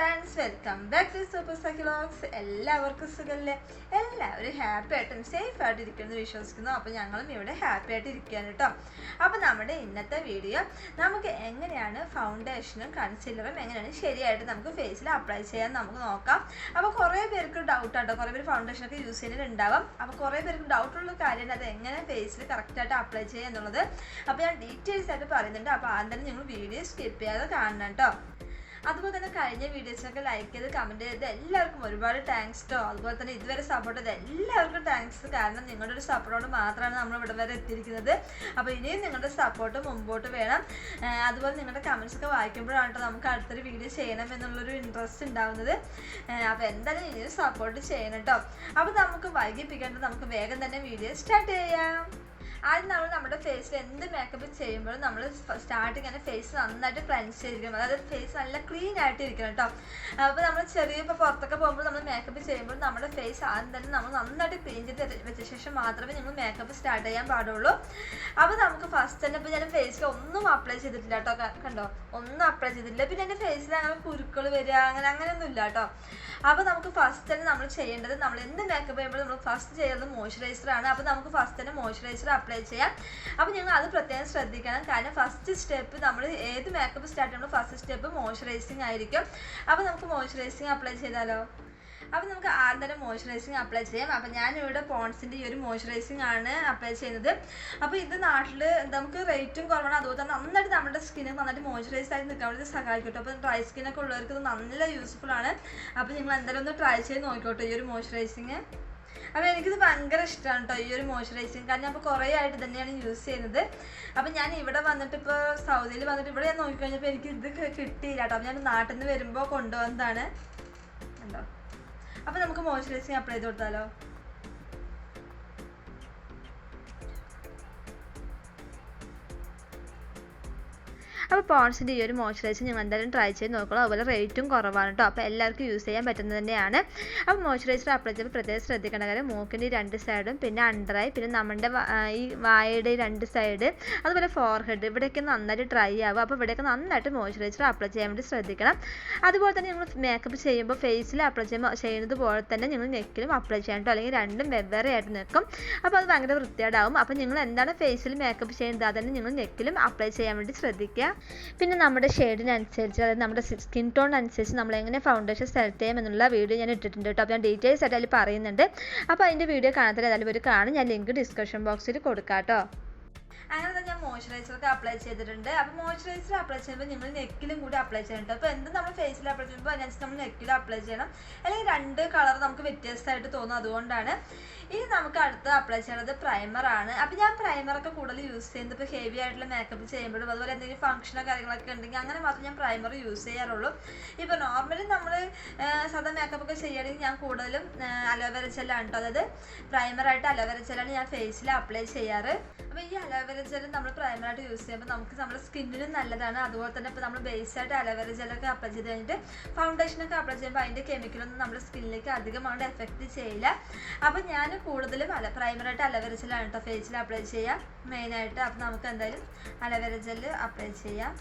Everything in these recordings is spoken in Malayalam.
Friends welcome back to super സൈക്കിളോക്സ് എല്ലാവർക്കും സുഖമല്ലേ എല്ലാവരും ഹാപ്പി ആയിട്ടും സേഫ് ആയിട്ട് ഇരിക്കുമെന്ന് വിശ്വസിക്കുന്നു. അപ്പോൾ ഞങ്ങളും ഇവിടെ ഹാപ്പി ആയിട്ട് ഇരിക്കുകയാണ് കേട്ടോ. അപ്പോൾ നമ്മുടെ ഇന്നത്തെ വീഡിയോ നമുക്ക് എങ്ങനെയാണ് ഫൗണ്ടേഷനും കൺസീലറും എങ്ങനെയാണ് ശരിയായിട്ട് നമുക്ക് ഫേസിൽ അപ്ലൈ ചെയ്യാൻ നമുക്ക് നോക്കാം. അപ്പോൾ കുറേ പേർക്ക് ഡൗട്ട് ആട്ടോ. കുറേ പേര് ഫൗണ്ടേഷനൊക്കെ യൂസ് ചെയ്യുന്നുണ്ടാവും അപ്പോൾ കുറേ പേർക്ക് ഡൗട്ടുള്ള കാര്യമാണ് അത് എങ്ങനെ ഫേസിൽ കറക്റ്റായിട്ട് അപ്ലൈ ചെയ്യുക എന്നുള്ളത് അപ്പോൾ ഞാൻ ഡീറ്റെയിൽസ് ആയിട്ട് പറയുന്നുണ്ട്. അപ്പോൾ ആദ്യം തന്നെ നിങ്ങൾ വീഡിയോ സ്കിപ്പ് ചെയ്യാതെ കാണണം കേട്ടോ. അതുപോലെ തന്നെ കഴിഞ്ഞ വീഡിയോസിനൊക്കെ ലൈക്ക് ചെയ്ത് കമന്റ് ചെയ്ത് എല്ലാവർക്കും ഒരുപാട് താങ്ക്സ് കേട്ടോ അതുപോലെ തന്നെ ഇതുവരെ സപ്പോർട്ട് ചെയ്ത് എല്ലാവർക്കും താങ്ക്സ് കാരണം നിങ്ങളുടെ ഒരു സപ്പോർട്ടോട് മാത്രമാണ് നമ്മൾ ഇവിടെ വരെ എത്തിയിരിക്കുന്നത്. അപ്പോൾ ഇനിയും നിങ്ങളുടെ സപ്പോർട്ട് മുമ്പോട്ട് വേണം. അതുപോലെ നിങ്ങളുടെ കമൻസ് ഒക്കെ വായിക്കുമ്പോഴാണ് കേട്ടോ നമുക്ക് അടുത്തൊരു വീഡിയോ ചെയ്യണം എന്നുള്ളൊരു ഇൻട്രസ്റ്റ് ഉണ്ടാവുന്നത്. അപ്പോൾ എന്തായാലും ഇനിയും സപ്പോർട്ട് ചെയ്യണം കേട്ടോ അപ്പോൾ നമുക്ക് വൈകിപ്പിക്കേണ്ടത് നമുക്ക് വേഗം തന്നെ വീഡിയോ സ്റ്റാർട്ട് ചെയ്യാം. ആദ്യം നമ്മൾ നമ്മുടെ ഫേസിൽ എന്ത് മേക്കപ്പ് ചെയ്യുമ്പോഴും നമ്മൾ സ്റ്റാർട്ടിങ് തന്നെ ഫേസ് നന്നായിട്ട് ക്ലൻസ് ചെയ്തിരിക്കണം. അതായത് ഫേസ് നല്ല ക്ലീൻ ആയിട്ട് ഇരിക്കണം കേട്ടോ അപ്പോൾ നമ്മൾ ചെറിയ ഇപ്പോൾ പുറത്തൊക്കെ പോകുമ്പോൾ നമ്മൾ മേക്കപ്പ് ചെയ്യുമ്പോൾ നമ്മുടെ ഫേസ് ആദ്യം തന്നെ നമ്മൾ നന്നായിട്ട് ക്ലീൻ ചെയ്ത് വെച്ച- ശേഷം മാത്രമേ നമ്മൾ മേക്കപ്പ് സ്റ്റാർട്ട് ചെയ്യാൻ പാടുള്ളൂ. അപ്പോൾ നമുക്ക് ഫസ്റ്റ് തന്നെ ഇപ്പോൾ ഞാൻ ഫേസിൽ ഒന്നും അപ്ലൈ ചെയ്തിട്ടില്ല കേട്ടോ കണ്ടോ? ഒന്നും അപ്ലൈ ചെയ്തിട്ടില്ല. പിന്നെ എന്റെ ഫേസിൽ അങ്ങനെ കുരുക്കൾ വരിക അങ്ങനെ അങ്ങനെയൊന്നും ഇല്ല കേട്ടോ അപ്പോൾ നമുക്ക് ഫസ്റ്റ് തന്നെ നമ്മൾ ചെയ്യേണ്ടത് നമ്മൾ എന്ത് മേക്കപ്പ് ചെയ്യുമ്പോഴും നമ്മൾ ഫസ്റ്റ് ചെയ്യുന്നത് മോയ്സ്ചറൈസർ ആണ്. അപ്പോൾ നമുക്ക് ഫസ്റ്റ് തന്നെ മോയ്സ്ചറൈസർ അപ്ലൈ ചെയ്യാം. അപ്പോൾ ഞങ്ങൾ അത് പ്രത്യേകം ശ്രദ്ധിക്കണം. കാരണം ഫസ്റ്റ് സ്റ്റെപ്പ് നമ്മൾ ഏത് മേക്കപ്പ് സ്റ്റാർട്ട് ചെയ്യുമ്പോൾ ഫസ്റ്റ് സ്റ്റെപ്പ് മോയ്സ്ചറൈസിങ് ആയിരിക്കും. അപ്പോൾ നമുക്ക് മോയ്സ്ചറൈസിങ് അപ്ലൈ ചെയ്താലോ? അപ്പോൾ നമുക്ക് തന്നെ മോയ്സ്ചറൈസിങ് അപ്ലൈ ചെയ്യാം. അപ്പോൾ ഞാനിവിടെ പോൺസിന്റെ ഈ ഒരു മോയ്സ്ചറൈസിങ് ആണ് അപ്ലൈ ചെയ്യുന്നത്. അപ്പോൾ ഇത് നാട്ടിൽ നമുക്ക് റേറ്റും കുറവാണ്. അതുപോലെ തന്നെ നന്നായിട്ട് നമ്മുടെ സ്കിന്ന് നന്നായിട്ട് മോയ്സ്ചറൈസ് ആയി നിൽക്കാൻ വേണ്ടി സഹായിക്കട്ടെ. കേട്ടോ അപ്പോൾ ഡ്രൈ സ്കിന്നൊക്കെ ഉള്ളവർക്ക് ഇത് നല്ല യൂസ്ഫുൾ ആണ്. അപ്പോൾ നിങ്ങൾ എന്തായാലും ഒന്ന് ട്രൈ ചെയ്ത് നോക്കിക്കോട്ടെ ഈ ഒരു മോയ്സ്ചറൈസിങ്. അപ്പോൾ എനിക്കിത് ഭയങ്കര ഇഷ്ടമാണ് കേട്ടോ ഈ ഒരു മോയ്സ്ചറൈസിങ്. കാരണം അപ്പോൾ കുറേ ആയിട്ട് തന്നെയാണ് യൂസ് ചെയ്യുന്നത്. അപ്പോൾ ഞാൻ ഇവിടെ വന്നിട്ട് ഇപ്പോൾ സൗദിയിൽ വന്നിട്ട് ഇവിടെ ഞാൻ നോക്കിക്കഴിഞ്ഞപ്പോൾ എനിക്ക് ഇത് കിട്ടിയില്ല കേട്ടോ ഞാൻ നാട്ടിൽ നിന്ന് വരുമ്പോൾ കൊണ്ടുവന്നതാണ്. ഉണ്ടോ അപ്പോൾ നമുക്ക് മോയ്സ്ചറൈസിങ് അപ്ലൈ ചെയ്ത് കൊടുത്താലോ? അപ്പോൾ പോൺസിന്റെ ഈ ഒരു മോയ്സ്ചറൈസർ നിങ്ങൾ എന്തായാലും ട്രൈ ചെയ്ത് നോക്കണം. അതുപോലെ റേറ്റും കുറവാണ് കേട്ടോ അപ്പോൾ എല്ലാവർക്കും യൂസ് ചെയ്യാൻ പറ്റുന്നത് തന്നെയാണ്. അപ്പോൾ മോയ്സ്ചറൈസർ അപ്ലൈ ചെയ്യുമ്പോൾ പ്രത്യേകം ശ്രദ്ധിക്കേണ്ട കാര്യം മൂക്കിന്റെ രണ്ട് സൈഡും പിന്നെ അണ്ടറായി പിന്നെ നമ്മുടെ ഈ വായയുടെ രണ്ട് സൈഡ് അതുപോലെ ഫോർഹെഡ് ഇവിടെയൊക്കെ നന്നായിട്ട് ഡ്രൈ ആവും അപ്പോൾ ഇവിടെയൊക്കെ നന്നായിട്ട് മോയ്സ്ചറൈസർ അപ്ലൈ ചെയ്യാൻ വേണ്ടി ശ്രദ്ധിക്കണം. അതുപോലെ തന്നെ നിങ്ങൾ മേക്കപ്പ് ചെയ്യുമ്പോൾ ഫേസിൽ അപ്ലൈ ചെയ്യുമ്പോൾ ചെയ്യുന്നത് പോലെ തന്നെ നിങ്ങൾ നെക്കിലും അപ്ലൈ ചെയ്യണം കേട്ടോ അല്ലെങ്കിൽ രണ്ടും വെവ്വേറെ ആയിട്ട് നിൽക്കും. അപ്പോൾ അത് ഭയങ്കര വൃത്തികേടാവും അപ്പോൾ നിങ്ങൾ എന്താണ് ഫേസിൽ മേക്കപ്പ് ചെയ്യുന്നത്? അതന്നെ നിങ്ങൾ നെക്കിലും അപ്ലൈ ചെയ്യാൻ വേണ്ടി ശ്രദ്ധിക്കുക. പിന്നെ നമ്മുടെ ഷെയ്ഡിനനുസരിച്ച് അതായത് നമ്മുടെ സ്കിൻ ടോൺ അനുസരിച്ച് നമ്മൾ എങ്ങനെ ഫൗണ്ടേഷൻ സെലക്ട് ചെയ്യാം എന്നുള്ള വീഡിയോ ഞാൻ ഇട്ടിട്ടുണ്ട് കേട്ടോ. അപ്പോൾ ഞാൻ ഡീറ്റെയിൽസ് ആയിട്ട് അതിൽ പറയുന്നുണ്ട്. അപ്പോൾ അതിന്റെ വീഡിയോ കാണാത്തത് ഏതായാലും ഒരു കാണും. ഞാൻ ലിങ്ക് ഡിസ്ക്രിപ്ഷൻ ബോക്സിൽ കൊടുക്കാം കേട്ടോ. അങ്ങനെ ഞാൻ മോയ്സ്ചറൈസറൊക്കെ അപ്ലൈ ചെയ്തിട്ടുണ്ട്. അപ്പോൾ മോയ്സ്ചറൈസർ അപ്ലൈ ചെയ്യുമ്പോൾ നിങ്ങൾ നെക്കിലും കൂടി അപ്ലൈ ചെയ്യണം അപ്പോൾ എന്ത് നമ്മൾ ഫേസിൽ അപ്ലൈ ചെയ്യുമ്പോൾ അതിനനുസരിച്ച് നമ്മൾ നെക്കിലും അപ്ലൈ ചെയ്യണം. അല്ലെങ്കിൽ രണ്ട് കളർ നമുക്ക് വ്യത്യസ്തമായിട്ട് തോന്നും അതുകൊണ്ടാണ്. ഇനി നമുക്ക് അടുത്ത് അപ്ലൈ ചെയ്യുന്നത് പ്രൈമർ ആണ്. അപ്പോൾ ഞാൻ പ്രൈമർ ഒക്കെ കൂടുതൽ യൂസ് ചെയ്യുന്നത് ഇപ്പോൾ ഹെവി ആയിട്ടുള്ള മേക്കപ്പ് ചെയ്യുമ്പോഴും അതുപോലെ എന്തെങ്കിലും ഫംഗ്ഷനോ കാര്യങ്ങളൊക്കെ ഉണ്ടെങ്കിൽ അങ്ങനെ മാത്രം ഞാൻ പ്രൈമർ യൂസ് ചെയ്യാറുള്ളൂ. ഇപ്പോൾ നോർമലി നമ്മൾ സാധാ മേക്കപ്പ് ഒക്കെ ചെയ്യുകയാണെങ്കിൽ ഞാൻ കൂടുതലും അലോവേര ജെല്ലാണ് കേട്ടോ അതായത് പ്രൈമറായിട്ട് അലോവേര ജെല്ലാണ് ഞാൻ ഫേസിൽ അപ്ലൈ ചെയ്യാറ്. അപ്പോൾ ഈ അലോവേര ജെൽ നമ്മൾ പ്രൈമറായിട്ട് യൂസ് ചെയ്യുമ്പോൾ നമുക്ക് നമ്മുടെ സ്കിന്നിനും നല്ലതാണ്. അതുപോലെ തന്നെ ഇപ്പോൾ നമ്മൾ ബേസായിട്ട് അലോവേര ജെല്ലൊക്കെ അപ്ലൈ ചെയ്ത് കഴിഞ്ഞിട്ട് ഫൗണ്ടേഷനൊക്കെ അപ്ലൈ ചെയ്യുമ്പോൾ അതിന്റെ കെമിക്കലൊന്നും നമ്മുടെ സ്കിന്നിലേക്ക് അധികം അങ്ങോട്ട് എഫക്റ്റ് ചെയ്യില്ല. അപ്പോൾ ഞാൻ കൂടുതലും അല പ്രൈമറായിട്ട് അലോവേര ജെല്ലാണ് കേട്ടോ ഫേസിൽ അപ്ലൈ ചെയ്യുക മെയിനായിട്ട് അപ്പോൾ നമുക്ക് എന്തായാലും അലോവേര ജെൽ അപ്ലൈ ചെയ്യാം.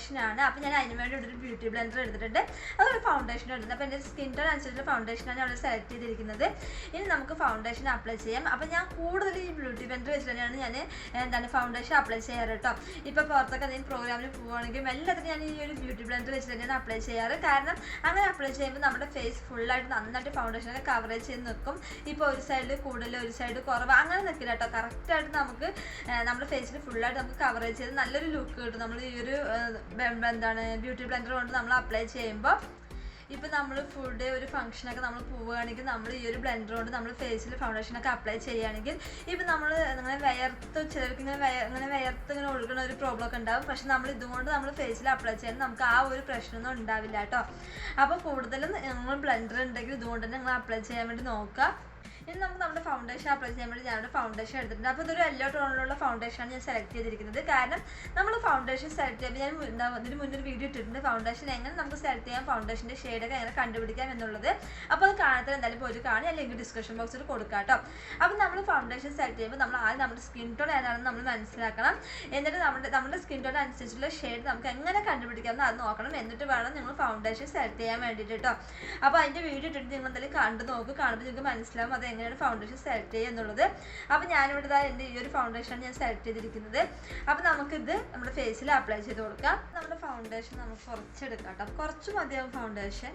ഫൗണ്ടേഷൻ ആണ്. അപ്പൊ ഞാൻ അതിന് വേണ്ടി ഒരു ബ്യൂട്ടി ബ്ലെൻഡർ എടുത്തിട്ടുണ്ട്. അതൊരു ഫൗണ്ടേഷൻ എടുത്തത് അപ്പോൾ എന്റെ സ്കിൻ ടോൺ അനുസരിച്ച് ഫൗണ്ടേഷനാണ് അവിടെ സെലക്ട് ചെയ്തിരിക്കുന്നത്. ഇനി നമുക്ക് ഫൗണ്ടേഷൻ അപ്ലൈ ചെയ്യാം. അപ്പോൾ ഞാൻ കൂടുതൽ ഈ ബ്യൂട്ടി ബ്ലെൻഡർ വെച്ച് തന്നെയാണ് ഞാൻ എന്താണ് ഫൗണ്ടേഷൻ അപ്ലൈ ചെയ്യാറ് കേട്ടോ ഇപ്പൊ പുറത്തൊക്കെ എന്തെങ്കിലും പ്രോഗ്രാമിൽ പോവുകയാണെങ്കിൽ എല്ലാത്തിനും ഞാൻ ഈ ഒരു ബ്യൂട്ടി ബ്ലെൻഡർ വെച്ചിട്ട് തന്നെയാണ് അപ്ലൈ ചെയ്യാറ്. കാരണം അങ്ങനെ അപ്ലൈ ചെയ്യുമ്പോൾ നമ്മുടെ ഫേസ് ഫുള്ളായിട്ട് നന്നായിട്ട് ഫൗണ്ടേഷനൊക്കെ കവറേജ് ചെയ്ത് നിൽക്കും. ഇപ്പോൾ ഒരു സൈഡിൽ കൂടുതൽ ഒരു സൈഡ് കുറവ് അങ്ങനെ നിൽക്കില്ല കേട്ടോ കറക്റ്റായിട്ട് നമുക്ക് നമ്മുടെ ഫേസിൽ ഫുള്ളായിട്ട് നമുക്ക് കവറേജ് ചെയ്ത് നല്ലൊരു ലുക്ക് കിട്ടും. നമ്മൾ ഈ ഒരു എന്താണ് ബ്യൂട്ടി ബ്ലെൻഡർ കൊണ്ട് നമ്മൾ അപ്ലൈ ചെയ്യുമ്പോൾ ഇപ്പം നമ്മൾ ഫുൾ ഡേ ഒരു ഫംഗ്ഷനൊക്കെ നമ്മൾ പോവുകയാണെങ്കിൽ നമ്മൾ ഈ ഒരു ബ്ലെൻഡർ കൊണ്ട് നമ്മൾ ഫേസിൽ ഫൗണ്ടേഷനൊക്കെ അപ്ലൈ ചെയ്യുകയാണെങ്കിൽ ഇപ്പം നമ്മൾ ഇങ്ങനെ വിയർത്ത് ചിലർക്ക് ഇങ്ങനെ വയ- ഇങ്ങനെ വിയർത്ത് ഇങ്ങനെ ഒഴുകുന്ന ഒരു പ്രോബ്ലം ഒക്കെ ഉണ്ടാവും. പക്ഷെ നമ്മൾ ഇതുകൊണ്ട് നമ്മൾ ഫേസിൽ അപ്ലൈ ചെയ്യാൻ നമുക്ക് ആ ഒരു പ്രശ്നമൊന്നും ഉണ്ടാവില്ല കേട്ടോ. അപ്പോൾ കൂടുതലും നിങ്ങൾ ബ്ലെൻഡർ ഉണ്ടെങ്കിൽ ഇതുകൊണ്ട് തന്നെ നിങ്ങൾ അപ്ലൈ ചെയ്യാൻ വേണ്ടി നോക്കുക. ഇനി നമുക്ക് നമ്മുടെ ഫൗണ്ടേഷൻ അപ്ലൈ ചെയ്യാൻ വേണ്ടി ഞാനൊരു ഫൗണ്ടേഷൻ എടുത്തിട്ടുണ്ട്. അപ്പോൾ ഇതൊരു യെല്ലോ ടോണിലുള്ള ഫൗണ്ടേഷനാണ് ഞാൻ സെലക്ട് ചെയ്തിരിക്കുന്നത്. കാരണം നമ്മൾ ഫൗണ്ടേഷൻ സെലക്ട് ചെയ്യുമ്പോൾ ഞാൻ ഇതിന് മുന്നൊരു വീഡിയോ ഇട്ടിട്ടുണ്ട്. ഫൗണ്ടേഷൻ എങ്ങനെ നമുക്ക് സെലക്ട് ചെയ്യാം ഫൗണ്ടേഷന്റെ ഷെയ്ഡൊക്കെ എങ്ങനെ കണ്ടുപിടിക്കാം എന്നുള്ളത്. അപ്പോൾ അത് കാണാത്ത എന്തായാലും പോയി കാണും അല്ലെങ്കിൽ ഡിസ്ക്രിപ്ഷൻ ബോക്സിൽ കൊടുക്കാം കേട്ടോ. അപ്പോൾ നമ്മൾ ഫൗണ്ടേഷൻ സെലക്ട് ചെയ്യുമ്പോൾ നമ്മൾ ആദ്യം നമ്മുടെ സ്കിൻ ടോൺ ഏതാണെന്ന് നമ്മൾ മനസ്സിലാക്കണം. എന്നിട്ട് നമ്മുടെ നമ്മുടെ സ്കിൻ ടോൺ അനുസരിച്ചുള്ള ഷെയ്ഡ് നമുക്ക് എങ്ങനെ കണ്ടുപിടിക്കാം എന്ന് അത് നോക്കണം. എന്നിട്ട് വേണം നിങ്ങൾ ഫൗണ്ടേഷൻ സെലക്ട് ചെയ്യാൻ വേണ്ടിയിട്ട് കേട്ടോ. അപ്പോൾ അതിന്റെ വീഡിയോ ഇട്ടിട്ട് നിങ്ങൾ എന്തായാലും കണ്ടു നോക്ക്. കാണുമ്പോൾ നിങ്ങൾക്ക് മനസ്സിലാവും. അത് എങ്ങനെയാണ് ഫൗണ്ടേഷൻ സെലക്ട് ചെയ്യുക എന്നുള്ളത്. അപ്പോൾ ഞാനിവിടെ എന്റെ ഈ ഒരു ഫൗണ്ടേഷനാണ് ഞാൻ സെലക്ട് ചെയ്തിരിക്കുന്നത്. അപ്പോൾ നമുക്കിത് നമ്മുടെ ഫേസിൽ അപ്ലൈ ചെയ്ത് കൊടുക്കാം. നമ്മുടെ ഫൗണ്ടേഷൻ നമുക്ക് കുറച്ചെടുക്കാം കേട്ടോ. കുറച്ച് മതിയാവും ഫൗണ്ടേഷൻ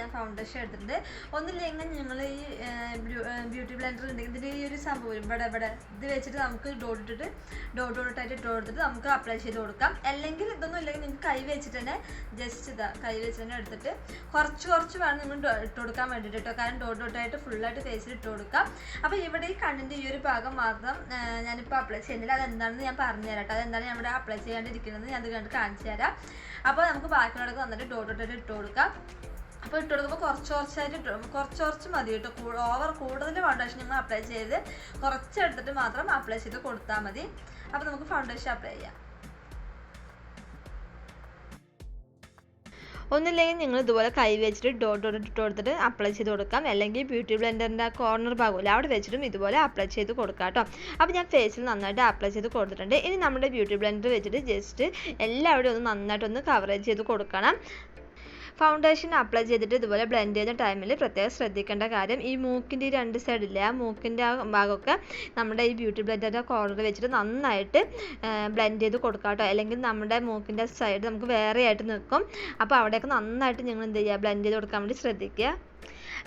ഞാൻ ഫൗണ്ടേഷൻ എടുത്തിട്ടുണ്ട്. ഒന്നില്ലെങ്കിൽ ഞങ്ങൾ ഈ ബ്യൂട്ടി ബ്ലെൻഡർ ഉണ്ടെങ്കിൽ ഇതിന്റെ ഈ ഒരു സംഭവം ഇവിടെ ഇവിടെ ഇത് വെച്ചിട്ട് നമുക്ക് ഡോട്ട് ഇട്ടിട്ട് ഡോട്ട് ഡോട്ടായിട്ട് ഇട്ട് കൊടുത്തിട്ട് നമുക്ക് അപ്ലൈ ചെയ്ത് കൊടുക്കാം. അല്ലെങ്കിൽ ഇതൊന്നും ഇല്ലെങ്കിൽ നിങ്ങൾക്ക് കൈ വെച്ചിട്ട് തന്നെ ജസ്റ്റ് ഇതാ കൈ വെച്ച് തന്നെ എടുത്തിട്ട് കുറച്ച് കുറച്ച് വേണം നിങ്ങൾ ഇട്ട് കൊടുക്കാൻ വേണ്ടിയിട്ട് കേട്ടോ. കാരണം ഡോട്ട് ഡോട്ടായിട്ട് ഫുള്ളായിട്ട് ഫേസിൽ ഇട്ട് കൊടുക്കാം. അപ്പോൾ ഇവിടെ ഈ കണ്ണിന്റെ ഈ ഒരു ഭാഗം മാത്രം ഞാനിപ്പോൾ അപ്ലൈ ചെയ്യുന്നില്ല. അതെന്താണെന്ന് ഞാൻ പറഞ്ഞു തരാം കേട്ടോ. അതെന്താണ് ഞാൻ ഇവിടെ അപ്ലൈ ചെയ്യാണ്ടിരിക്കുന്നത് ഞാൻ അത് കണ്ട് കാണിച്ചു തരാം. അപ്പോൾ നമുക്ക് ബാക്കിയുള്ളതൊക്കെ വന്നിട്ട് ഡോട്ട് ഡോട്ടായിട്ട് ഇട്ട് കൊടുക്കാം. അപ്പോൾ ഇട്ട് കൊടുക്കുമ്പോൾ കുറച്ച് കുറച്ചായിട്ട് കുറച്ച് കുറച്ച് മതി കേട്ടോ. ഓവർ കൂടുതൽ ഫൗണ്ടേഷൻ നിങ്ങൾ അപ്ലൈ ചെയ്ത് കുറച്ച് എടുത്തിട്ട് മാത്രം അപ്ലൈ ചെയ്ത് കൊടുത്താൽ മതി. അപ്പോൾ നമുക്ക് ഫൗണ്ടേഷൻ അപ്ലൈ ചെയ്യാം. ഒന്നില്ലെങ്കിൽ നിങ്ങൾ ഇതുപോലെ കൈ വെച്ചിട്ട് ഡോട്ട് ഡോട്ട് ഇട്ട് കൊടുത്തിട്ട് അപ്ലൈ ചെയ്ത് കൊടുക്കാം. അല്ലെങ്കിൽ ബ്യൂട്ടി ബ്ലെൻഡറിന്റെ ആ കോർണർ ഭാഗമില്ല അവിടെ വെച്ചിട്ടും ഇതുപോലെ അപ്ലൈ ചെയ്ത് കൊടുക്കാം കേട്ടോ. അപ്പോൾ ഞാൻ ഫേസിൽ നന്നായിട്ട് അപ്ലൈ ചെയ്ത് കൊടുത്തിട്ടുണ്ട്. ഇനി നമ്മുടെ ബ്യൂട്ടി ബ്ലെൻഡർ വെച്ചിട്ട് ജസ്റ്റ് എല്ലാവരും ഒന്ന് നന്നായിട്ടൊന്ന് കവറേജ് ചെയ്ത് കൊടുക്കണം. ഫൗണ്ടേഷൻ അപ്ലൈ ചെയ്തിട്ട് ഇതുപോലെ ബ്ലെൻഡ് ചെയ്യുന്ന ടൈമിൽ പ്രത്യേകം ശ്രദ്ധിക്കേണ്ട കാര്യം ഈ മൂക്കിന്റെ ഈ രണ്ട് സൈഡില്ലേ ആ മൂക്കിന്റെ ആ ഭാഗമൊക്കെ നമ്മുടെ ഈ ബ്യൂട്ടി ബ്ലെൻഡറിന്റെ കോർണർ വെച്ചിട്ട് നന്നായിട്ട് ബ്ലെൻഡ് ചെയ്ത് കൊടുക്കാം കേട്ടോ അല്ലെങ്കിൽ നമ്മുടെ മൂക്കിന്റെ സൈഡ് നമുക്ക് വേറെ ആയിട്ട് നിൽക്കും. അപ്പോൾ അവിടെയൊക്കെ നന്നായിട്ട് നിങ്ങൾ എന്ത് ചെയ്യുക ബ്ലെൻഡ് ചെയ്ത് കൊടുക്കാൻ വേണ്ടി ശ്രദ്ധിക്കുക.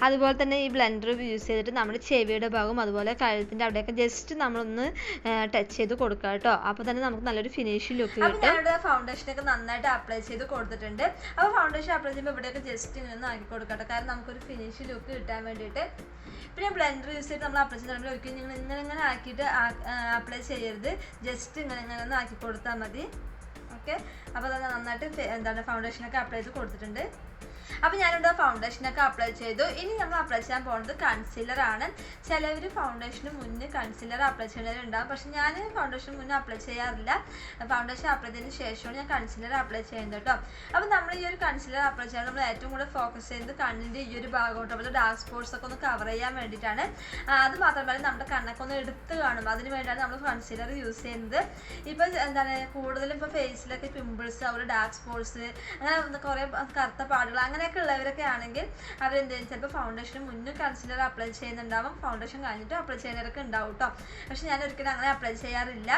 അതുപോലെ തന്നെ ഈ ബ്ലെൻഡർ യൂസ് ചെയ്തിട്ട് നമ്മുടെ ചെവിയുടെ ഭാഗം അതുപോലെ കഴുത്തിന്റെ അവിടെയൊക്കെ ജസ്റ്റ് നമ്മളൊന്ന് ടച്ച് ചെയ്ത് കൊടുക്കുക കേട്ടോ. അപ്പോൾ തന്നെ നമുക്ക് നല്ലൊരു ഫിനിഷ് ലുക്ക് കിട്ടും. ഫൗണ്ടേഷനൊക്കെ ഫൗണ്ടേഷൻ ഒക്കെ നന്നായിട്ട് അപ്ലൈ ചെയ്ത് കൊടുത്തിട്ടുണ്ട്. അപ്പോൾ ഫൗണ്ടേഷൻ അപ്ലൈ ചെയ്യുമ്പോൾ ഇവിടെയൊക്കെ ജസ്റ്റ് ഇങ്ങനെ ഒന്ന് ആക്കി കൊടുക്കട്ടെ കാരണം നമുക്കൊരു ഫിനിഷ് ലുക്ക് കിട്ടാൻ വേണ്ടിയിട്ട്. പിന്നെ ബ്ലെൻഡർ യൂസ് ചെയ്ത് നമ്മൾ അപ്ലൈ ചെയ്യുന്ന ഒരിക്കലും നിങ്ങൾ ഇങ്ങനെ ഇങ്ങനെ ആക്കിയിട്ട് അപ്ലൈ ചെയ്യരുത്. ജസ്റ്റ് ഇങ്ങനെ ഇങ്ങനെ ഒന്ന് ആക്കി കൊടുത്താൽ മതി. ഓക്കെ അപ്പോൾ അത് നന്നായിട്ട് എന്താണ് എന്താണ് ഫൗണ്ടേഷനൊക്കെ അപ്ലൈ ചെയ്ത് കൊടുത്തിട്ടുണ്ട്. അപ്പോൾ ഞാനിവിടെ ഫൗണ്ടേഷനൊക്കെ അപ്ലൈ ചെയ്തു. ഇനി നമ്മൾ അപ്ലൈ ചെയ്യാൻ പോകുന്നത് കൺസീലർ ആണ്. ചിലവർ ഫൗണ്ടേഷന് മുന്നേ കൺസീലർ അപ്ലൈ ചെയ്യുന്നവരുണ്ടാകും പക്ഷെ ഞാൻ ഫൗണ്ടേഷൻ മുന്നേ അപ്ലൈ ചെയ്യാറില്ല. ഫൗണ്ടേഷൻ അപ്ലൈ ചെയ്തതിന് ശേഷമാണ് ഞാൻ കൺസീലർ അപ്ലൈ ചെയ്യുന്നത് കേട്ടോ അപ്പോൾ നമ്മൾ ഈ ഒരു കൺസീലർ അപ്ലൈ ചെയ്യാൻ നമ്മൾ ഏറ്റവും കൂടുതൽ ഫോക്കസ് ചെയ്യുന്നത് കണ്ണിന്റെ ഈ ഒരു ഭാഗത്തോട്ട് അപ്പോൾ ഡാർക്ക് സ്പോട്ട്സ് ഒക്കെ ഒന്ന് കവർ ചെയ്യാൻ വേണ്ടിയിട്ടാണ്. അത് മാത്രമല്ല നമ്മുടെ കണ്ണൊക്കെ ഒന്ന് എടുത്ത് കാണും. അതിന് വേണ്ടിയാണ് നമ്മൾ കൺസീലർ യൂസ് ചെയ്യുന്നത്. ഇപ്പോൾ എന്താണ് കൂടുതലും ഇപ്പോൾ ഫേസിലൊക്കെ പിമ്പിൾസ് അതുപോലെ ഡാർക്ക് സ്പോട്ട്സ് അങ്ങനെ കുറേ കറുത്ത പാടുകൾ അങ്ങനെയൊക്കെ ഉള്ളവരൊക്കെ ആണെങ്കിൽ അവരെന്ത് ചിലപ്പോൾ ഫൗണ്ടേഷന് മുന്നേ കൺസിലർ അപ്ലൈ ചെയ്യുന്നുണ്ടാവും. ഫൗണ്ടേഷൻ കഴിഞ്ഞിട്ട് അപ്ലൈ ചെയ്യുന്നവരൊക്കെ ഉണ്ടാവും കേട്ടോ പക്ഷെ ഞാൻ ഒരിക്കലും അങ്ങനെ അപ്ലൈ ചെയ്യാറില്ല.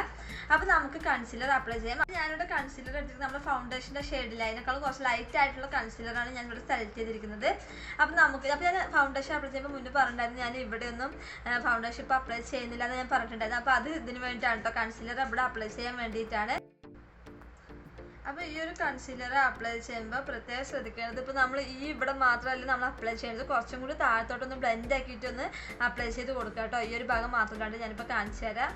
അപ്പോൾ നമുക്ക് കൺസിലർ അപ്ലൈ ചെയ്യാം. ഞാനിവിടെ കൺസിലർ എടുത്തിട്ട് നമ്മുടെ ഫൗണ്ടേഷന്റെ ഷെയ്ഡിൽ അതിനേക്കാളും കുറച്ച് ലൈറ്റ് ആയിട്ടുള്ള കൺസിലറാണ് ഞാൻ ഇവിടെ സെലക്ട് ചെയ്തിരിക്കുന്നത്. അപ്പോൾ നമുക്ക് അപ്പോൾ ഞാൻ ഫൗണ്ടേഷൻ അപ്ലൈ ചെയ്യുമ്പോൾ മുന്നേ പറഞ്ഞിട്ടുണ്ടായിരുന്നു ഞാൻ ഇവിടെയൊന്നും ഫൗണ്ടേഷൻ ഇപ്പോൾ അപ്ലൈ ചെയ്യുന്നില്ല എന്ന് ഞാൻ പറഞ്ഞിട്ടുണ്ടായിരുന്നു. അപ്പോൾ അത് ഇതിന് വേണ്ടിയിട്ടാണ് കേട്ടോ കൺസീലർ ഇവിടെ അപ്ലൈ ചെയ്യാൻ വേണ്ടിയിട്ടാണ്. അപ്പോൾ ഈ ഒരു കൺസീലർ അപ്ലൈ ചെയ്യുമ്പോൾ പ്രത്യേകം ശ്രദ്ധിക്കേണ്ടത് ഇപ്പോൾ നമ്മൾ ഈ ഇവിടെ മാത്രമല്ല നമ്മൾ അപ്ലൈ ചെയ്യുന്നത്. കുറച്ചും കൂടി താഴത്തോട്ടൊന്ന് ബ്ലെൻഡ് ആക്കിയിട്ടൊന്ന് അപ്ലൈ ചെയ്ത് കൊടുക്കാട്ടോ. കേട്ടോ ഈ ഒരു ഭാഗം മാത്രം കണ്ട് ഞാനിപ്പോൾ കാണിച്ചു തരാം.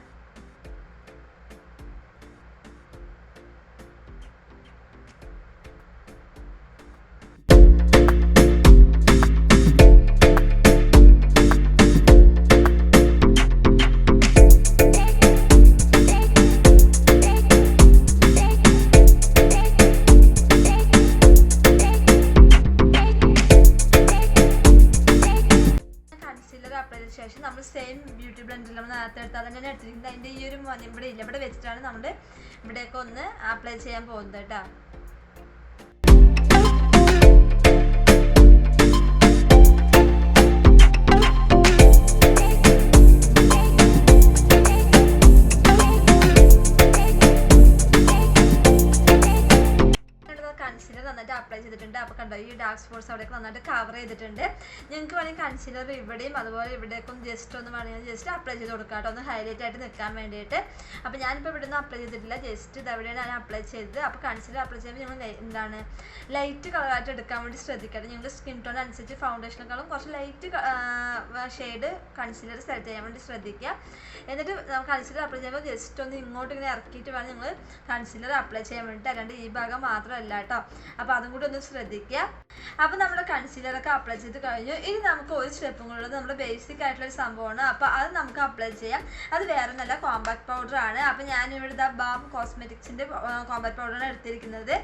അപ്ലൈ ശേഷം നമ്മൾ സെയിം ബ്യൂട്ടി ബ്ലെൻഡർ നമ്മൾ നേരത്തെ എടുത്താൽ തന്നെ എടുത്തിരിക്കുന്നത്. അതിന്റെ ഈ ഒരു മൊന ഇവിടെ ഇല്ല. ഇവിടെ വെച്ചിട്ടാണ് നമ്മൾ ഇവിടെയൊക്കെ ഒന്ന് അപ്ലൈ ചെയ്യാൻ പോകുന്നത് കേട്ടോ. നന്നായിട്ട് അപ്ലൈ ചെയ്തിട്ടുണ്ട്. അപ്പോൾ കണ്ടോ ഈ ഡാർക്ക് സ്പോട്ട്സ് അവിടെയൊക്കെ നന്നായിട്ട് കവർ ചെയ്തിട്ടുണ്ട്. നിങ്ങൾക്ക് വേണമെങ്കിൽ കൺസീലർ ഇവിടെയും അതുപോലെ ഇവിടേക്കും ജസ്റ്റ് ഒന്ന് വേണമെങ്കിൽ ജസ്റ്റ് അപ്ലൈ ചെയ്ത് കൊടുക്കാം കേട്ടോ. ഒന്ന് ഹൈലൈറ്റ് ആയിട്ട് നിൽക്കാൻ വേണ്ടിയിട്ട്. അപ്പോൾ ഞാനിപ്പോൾ ഇവിടെ നിന്ന് അപ്ലൈ ചെയ്തിട്ടില്ല ജസ്റ്റ് ഇതെവിടെയാണ് ഞാൻ അപ്ലൈ ചെയ്തത്. അപ്പോൾ കൺസീലർ അപ്ലൈ ചെയ്യുമ്പോൾ നിങ്ങൾ എന്താണ് ലൈറ്റ് കളറായിട്ട് എടുക്കാൻ വേണ്ടി ശ്രദ്ധിക്കണം നിങ്ങളുടെ സ്കിൻ ടോൺ അനുസരിച്ച് ഫൗണ്ടേഷനേക്കാളും കുറച്ച് ലൈറ്റ് ഷെയ്ഡ് കൺസീലർ സെലക്ട് ചെയ്യാൻ വേണ്ടി ശ്രദ്ധിക്കുക. എന്നിട്ട് കൺസീലർ അപ്ലൈ ചെയ്യുമ്പോൾ ജസ്റ്റ് ഒന്ന് ഇങ്ങോട്ട് ഇങ്ങനെ ഇറക്കിയിട്ട് വേണം നിങ്ങൾ കൺസീലർ അപ്ലൈ ചെയ്യാൻ വേണ്ടിയിട്ട്. അല്ലാണ്ട് ഈ ഭാഗം മാത്രമല്ല കേട്ടോ. അപ്പോൾ അതും കൂടി ഒന്ന് ശ്രദ്ധിക്കുക. അപ്പോൾ നമ്മുടെ കൺസീലറൊക്കെ അപ്ലൈ ചെയ്ത് കഴിഞ്ഞു. ഇനി നമുക്ക് ഒരു സ്റ്റെപ്പും കൂടെ നമ്മുടെ ബേസിക് ആയിട്ടുള്ള ഒരു സംഭവമാണ്. അപ്പോൾ അത് നമുക്ക് അപ്ലൈ ചെയ്യാം. അത് വേറെ നല്ല കോമ്പാക്ട് ആണ്. അപ്പോൾ ഞാൻ ഇവിടെ ദാ ബാം കോസ്മെറ്റിക്സിന്റെ കോമ്പാക്ട് പൗഡറാണ് എടുത്തിരിക്കുന്നത്.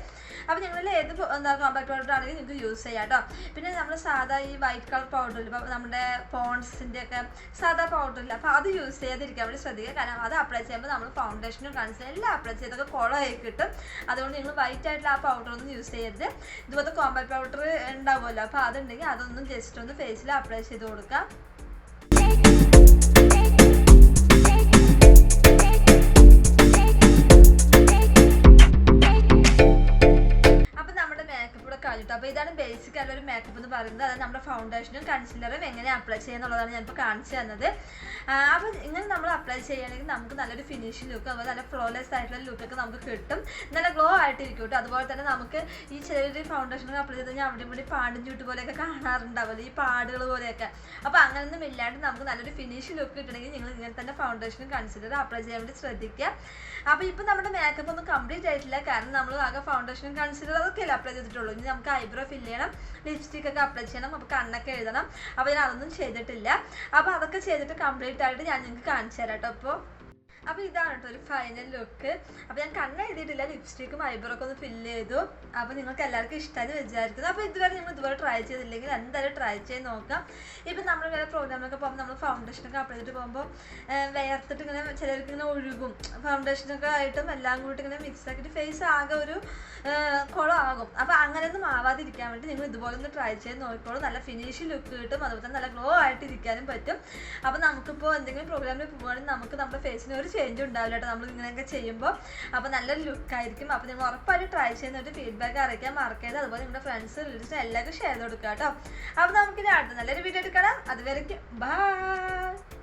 അപ്പോൾ നിങ്ങൾ ഏത് എന്താ കോമ്പാക്ട് പൗഡർ ആണെങ്കിലും നിങ്ങൾക്ക് യൂസ് ചെയ്യാം കേട്ടോ. പിന്നെ നമ്മൾ സാധാ ഈ വൈറ്റ് കളർ പൗഡർ ഇപ്പം നമ്മുടെ പോൺസിന്റെ ഒക്കെ സാധാ ഇല്ല അപ്പോൾ അത് യൂസ് ചെയ്യാതിരിക്കാൻ വേണ്ടി ശ്രദ്ധിക്കുക. കാരണം അത് അപ്ലൈ ചെയ്യുമ്പോൾ നമ്മൾ ഫൗണ്ടേഷനും കൺസീലർ എല്ലാം അപ്ലൈ ചെയ്തൊക്കെ കുളമായി കിട്ടും. അതുകൊണ്ട് നിങ്ങൾ വൈറ്റ് ആയിട്ടുള്ള ആ പൗഡർ ഒന്നും യൂസ് ചെയ്യരുത് ഇതുപോലത്തെ കോമ്പൽ പൗഡർ ഉണ്ടാവുമല്ലോ. അപ്പോൾ അതുണ്ടെങ്കിൽ അതൊന്നും ജസ്റ്റ് ഒന്ന് ഫേസിൽ അപ്ലൈ ചെയ്ത് കൊടുക്കാം. അപ്പോൾ ഇതാണ് ബേസിക് ആയിട്ടുള്ള ഒരു മേക്കപ്പ് എന്ന് പറയുന്നത്. അതായത് നമ്മുടെ ഫൗണ്ടേഷനും കൺസീലറും എങ്ങനെ അപ്ലൈ ചെയ്യുന്നുള്ളതാണ് ഞാനിപ്പോൾ കാണിച്ചു തന്നത്. ആ, അപ്പൊ ഇങ്ങനെ നമ്മൾ അപ്ലൈ ചെയ്യുകയാണെങ്കിൽ നമുക്ക് നല്ലൊരു ഫിനിഷിംഗ് ലുക്ക് അതുപോലെ നല്ല ഫ്ലോലെസ് ആയിട്ടുള്ള ലുക്കൊക്കെ നമുക്ക് കിട്ടും. നല്ല ഗ്ലോ ആയിട്ടിരിക്കും കേട്ടോ. അതുപോലെ തന്നെ നമുക്ക് ഈ ചെറിയൊരു ഫൗണ്ടേഷൻ അപ്ലൈ ചെയ്ത് കഴിഞ്ഞാൽ അവിടെ ഇവിടെ പാടും ചുട്ട് പോലെയൊക്കെ കാണാറുണ്ടാവില്ല ഈ പാടുകൾ പോലെയൊക്കെ. അപ്പൊ അങ്ങനെയൊന്നും ഇല്ലാണ്ട് നമുക്ക് നല്ലൊരു ഫിനിഷ് ലുക്ക് കിട്ടണമെങ്കിൽ നിങ്ങൾ ഇങ്ങനെ തന്നെ ഫൗണ്ടേഷൻ കൺസിഡർ അപ്ലൈ ചെയ്യാൻ വേണ്ടി ശ്രദ്ധിക്കുക. അപ്പോൾ ഇപ്പൊ നമ്മുടെ മേക്കപ്പ് ഒന്നും കംപ്ലീറ്റ് ആയിട്ടില്ല. കാരണം നമ്മൾ ആകെ ഫൗണ്ടേഷൻ കൺസിഡർ അതൊക്കെ അല്ലേ അപ്ലൈ ചെയ്തിട്ടുള്ളൂ. ഇനി നമുക്ക് ഐബ്രോ ഫില്ല് ചെയ്യണം ലിപ്സ്റ്റിക് ഒക്കെ അപ്ലൈ ചെയ്യണം അപ്പോൾ കണ്ണൊക്കെ എഴുതണം. അപ്പോൾ ഞാൻ അതൊന്നും ചെയ്തിട്ടില്ല. അപ്പോൾ അതൊക്കെ ചെയ്തിട്ട് കംപ്ലീറ്റ് ആയിട്ട് ഞാൻ നിങ്ങൾക്ക് കാണിച്ചു തരാം കേട്ടോ അപ്പോൾ അപ്പോൾ ഇതാണ് കേട്ടോ ഒരു ഫൈനൽ ലുക്ക് അപ്പോൾ ഞാൻ കണ്ണ് എഴുതിയിട്ടില്ല ലിപ്സ്റ്റിക്കും ഐബ്രോ ഒക്കെ ഒന്ന് ഫില്ല് ചെയ്തു. അപ്പോൾ നിങ്ങൾക്ക് എല്ലാവർക്കും ഇഷ്ടമായി വിചാരിക്കുന്നു. അപ്പോൾ ഇതുവരെ നിങ്ങൾ ഇതുവരെ ട്രൈ ചെയ്തില്ലെങ്കിൽ എന്തായാലും ട്രൈ ചെയ്ത് നോക്കാം. ഇപ്പം നമ്മൾ വേറെ പ്രോഗ്രാമിലൊക്കെ പോകുമ്പോൾ നമ്മൾ ഫൗണ്ടേഷനൊക്കെ അപ്ലൈ ചെയ്തിട്ട് പോകുമ്പോൾ വേർത്തിട്ട് ഇങ്ങനെ ചിലർക്ക് ഇങ്ങനെ ഒഴുകും. ഫൗണ്ടേഷനൊക്കെ ആയിട്ടും എല്ലാം കൂടി ഇങ്ങനെ മിക്സ് ആക്കിയിട്ട് ഫേസ് ആകെ ഒരു കുളമാകും അപ്പോൾ അങ്ങനെയൊന്നും ആവാതിരിക്കാൻ വേണ്ടി നിങ്ങൾ ഇതുപോലെ ഒന്ന് ട്രൈ ചെയ്ത് നോക്കിക്കോളൂ. നല്ല ഫിനിഷ് ലുക്ക് കിട്ടും. അതുപോലെ തന്നെ നല്ല ഗ്ലോ ആയിട്ട് ഇരിക്കാനും പറ്റും. അപ്പോൾ നമുക്കിപ്പോൾ എന്തെങ്കിലും പ്രോഗ്രാമിൽ പോകുകയാണെങ്കിൽ നമുക്ക് നമ്മുടെ ഫേസിന് ഒരു ചേഞ്ച് ഉണ്ടാവില്ല കേട്ടോ നമ്മൾ ഇങ്ങനെയൊക്കെ ചെയ്യുമ്പോൾ അപ്പോൾ നല്ലൊരു ലുക്ക് ആയിരിക്കും. അപ്പോൾ നിങ്ങൾ ഉറപ്പായിട്ട് ട്രൈ ചെയ്യുന്നൊരു ഫീഡ്ബാക്ക് അറിയിക്കാൻ മറക്കരുത്. അതുപോലെ നിങ്ങളുടെ ഫ്രണ്ട്സ് റിലേറ്റീവ്സ് എല്ലാവർക്കും ഷെയർ ചെയ്ത് കൊടുക്കുക കേട്ടോ അപ്പോൾ നമുക്കിനി അടുത്ത നല്ലൊരു വീഡിയോ എടുക്കണം അതുവരെയ്ക്കും ബൈ